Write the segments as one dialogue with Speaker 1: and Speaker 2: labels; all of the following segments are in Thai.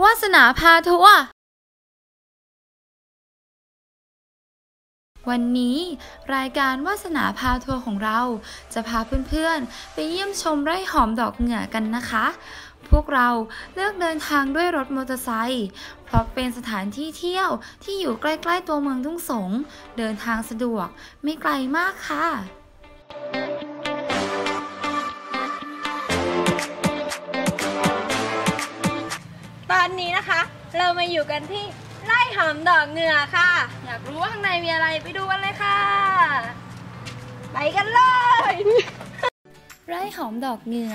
Speaker 1: วาสนาพาทัวร์วันนี้รายการวาสนาพาทัวร์ของเราจะพาเพื่อนๆ ไปเยี่ยมชมไร่หอมดอกเหงื่อกันนะคะ พวกเราเลือกเดินทางด้วยรถมอเตอร์ไซค์เพราะเป็นสถานที่เที่ยวที่อยู่ใกล้ๆตัวเมืองทุ่งสง เดินทางสะดวกไม่ไกลมากค่ะ
Speaker 2: มาอยู่กันที่ไร่หอมดอกเหงื่อค่ะ อยากรู้ว่าข้างในมีอะไรไปดูกันเลยค่ะ ไปกันเลย
Speaker 1: ไร่หอมดอกเหงื่อ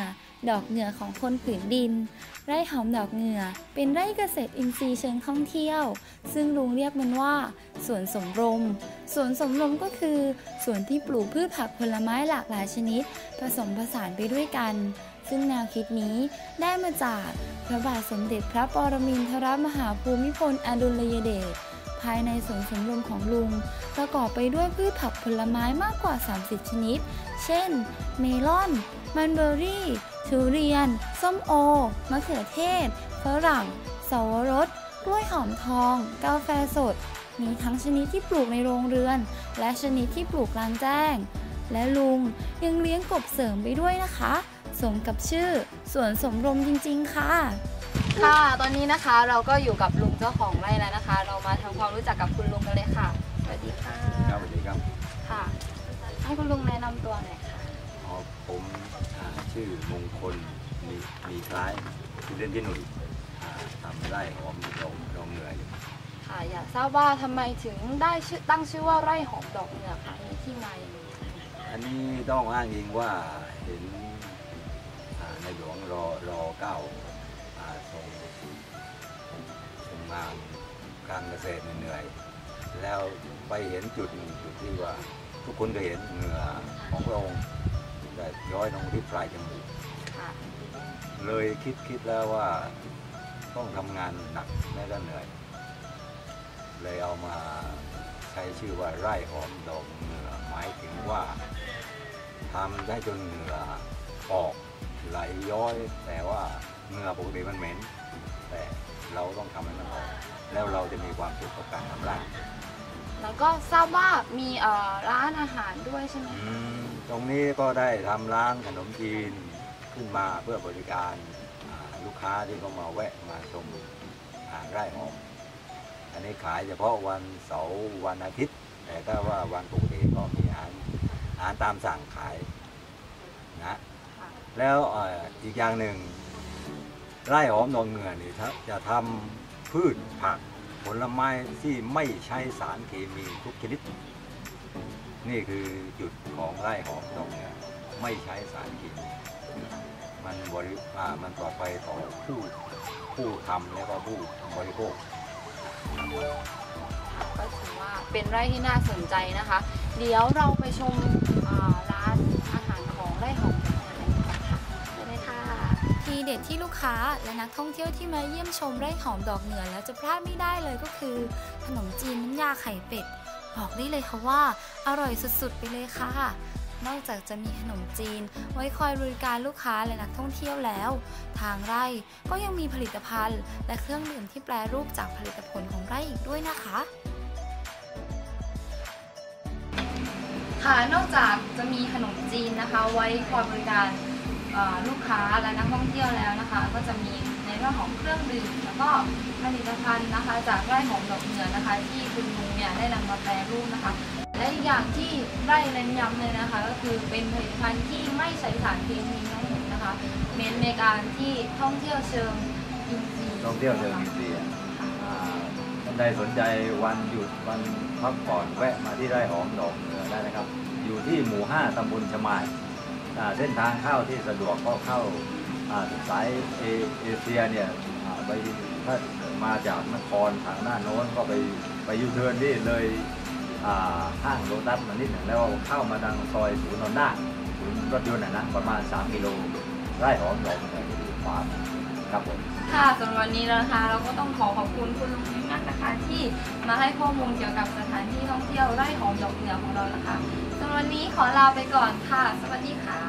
Speaker 1: ดอกเหงื่อของคนผืนดิน ไร่หอมดอกเหงื่อเป็นไร่เกษตรอินทรีย์เชิงท่องเที่ยว ซึ่งลุงเรียกมันว่าสวนสมรมสวนสมรมก็คือสวนที่ปลูกพืชผักผลไม้หลากหลายชนิด ผสมผสานไปด้วยกัน ซึ่งแนวคิดนี้ได้มาจากพระบาทสมเด็จพระปรมินทรมหาภูมิพลอดุลยเดชภายในสวนสมรมของลุง ประกอบไปด้วยพืชผักผลไม้มากกว่า 30 ชนิด เช่น เมลอน มันเบอร์รี่ ทุเรียน ส้มโอ มะเขือเทศ ฝรั่งสวรส กล้วยหอมทอง กาแฟสด มีทั้งชนิดที่ปลูกในโรงเรือน และชนิดที่ปลูกกลางแจ้ง และลุงยังเลี้ยงกบเสริมไปด้วยนะคะ สมกับชื่อสวนสมรมจริง ๆ ค่ะ
Speaker 3: ค่ะ ตอนนี้นะคะเราก็อยู่กับลุงเจ้าของไร่แล้วนะคะ เรามาทำความรู้จักกับคุณลุงกันเลยค่ะ สวัสดีค่ะ
Speaker 4: ครับสวัสดีครับ
Speaker 3: ค่ะ ให้คุณลุงแนะนำตัวหน่อยค่ะ
Speaker 4: อ๋อผมอ่าชื่อมงคลมีมีคล้ายชื่อเล่นที่หนุ่ยอ่าทำไร่หอมดอกดอกเหนื่อย
Speaker 3: ค่ะ อยากทราบว่าทำไมถึงได้ชื่อตั้งชื่อว่าไร่หอมดอกเหงื่อค่ะมีที่มาอย่างไรคะ
Speaker 4: อันนี้ต้องอ้างอิงว่าเห็นอ่า ในหลวงรอรอเก้าอ่าทรงทรงงานการเกษตรเหนื่อยๆแล้วไปเห็นจุดหนึ่งจุดที่ว่า ทุกคนก็เห็นเหงื่อของพระองค์แต่ย้อยลงที่ปลายจมูก
Speaker 3: ค่ะ
Speaker 4: เลยคิดคิดแล้วว่าต้องทำงานหนักแม้ก็เหนื่อย เลยเอามาใช้ชื่อว่าไร่หอมดอกเหงื่อหมายถึงว่าทำได้จนเหงื่อออก ไหลย้อย แต่ว่าเหงื่อปกติมันเหม็น แต่เราต้องทำให้มันออกแล้วเราจะมีความสุขกับการทำไร่
Speaker 3: แล้วก็ทราบว่ามีเอ่อร้านอาหารด้วยใช่ไหม
Speaker 4: อืมตรงนี้ก็ได้ทำร้านขนมจีนขึ้นมาเพื่อบริการอ่าลูกค้าที่เขามาแวะมาชมอาหารไร่หอม อันนี้ขายเฉพาะวันเสาร์วันอาทิตย์ แต่ถ้าว่าวันปกติก็มีอาหารอาหารตามสั่งขายนะ
Speaker 3: ค่ะ
Speaker 4: แล้วอ,อีกอย่างหนึ่งไร่หอมดอกเหงื่อนี่ถ้าจะทำพืชผักผลไม้ที่ไม่ใช้สารเคมีทุกชนิด นี่คือจุดของไร่หอมดอกเหงื่อไม่ใช้สารเคมีมันบริอ่ามันปลอดภัยต่อผู้ผู้ทำและก็ผู้บริโภค
Speaker 3: ก็ถือว่าเป็นไร่ที่น่าสนใจนะคะ เดี๋ยวเราไปชมีเด็
Speaker 1: ดที่ลูกค้าและนักท่องเที่ยวที่มาเยี่ยมชมไร่หอมดอกเหนือแล้วจะพลาดไม่ได้เลยก็คือ ขนมจีนน้ำยาไข่เป็ด บอกได้เลยค่ะว่า อร่อยสุดๆ ไปเลยค่ะ นอกจากจะมีขนมจีน ไว้คอยบริการลูกค้าและนักท่องเที่ยวแล้ว ทางไร่ก็ยังมีผลิตภัณฑ์ และเครื่องดื่มที่แปรรูปจากผลิตผลของไร่อีกด้วยนะคะ
Speaker 3: ค่ะนอกจากจะมีขนมจีนนะคะ ไว้คอยบริการ ลูกค้าและนักท่องเที่ยวแล้วนะคะ ก็จะมีในเรื่องของเครื่องดื่มแล้วก็ผลิตภัณฑ์นะคะ จากไร่หอมดอกเหนือนะคะ ที่คุณลุงเนี่ยได้นำมาแปรรูปนะคะ และอีกอย่างที่ไร่เน้นย้ำเลยนะคะ ก็คือเป็นผลิตภัณฑ์ที่ไม่ใช้สารเคมีทั้งหมดนะคะเน้นในการที่ท่องเที่ยวเชิงอินทรีย์
Speaker 4: ท่องเที่ยวเชิงอินทรีย์อะอ่าท่านใดสนใจวันหยุดวันพักผ่อนแวะมาที่ไร่หอมดอกเหนือได้นะครับ อยู่ที่หมู่ 5ตำบลชมาย เส้นทางเข้าที่สะดวกก็เข้าสายเอเชียเนี่ยไปถ้ามาจากนครทางหน้านโน้นก็ไปไปยูเทิร์นที่เลยอ่าห้างโลตัสมานิดหนึ่งแล้วเข้ามาทางซอยศูนย์นนท์หน้าศูนย์รถยนต์นะประมาณ 3 กิโลไร่หอมหนืออยู่ขวา ครับผม
Speaker 3: ค่ะสำหรับวันนี้นะคะ เราก็ต้องขอขอบคุณคุณลุงมากนะคะที่มาให้ข้อมูลเกี่ยวกับสถานที่ท่องเที่ยวไร่หอมดอกเหนือของเรานะคะสำหรับวันนี้ขอลาไปก่อนค่ะ สวัสดีค่ะ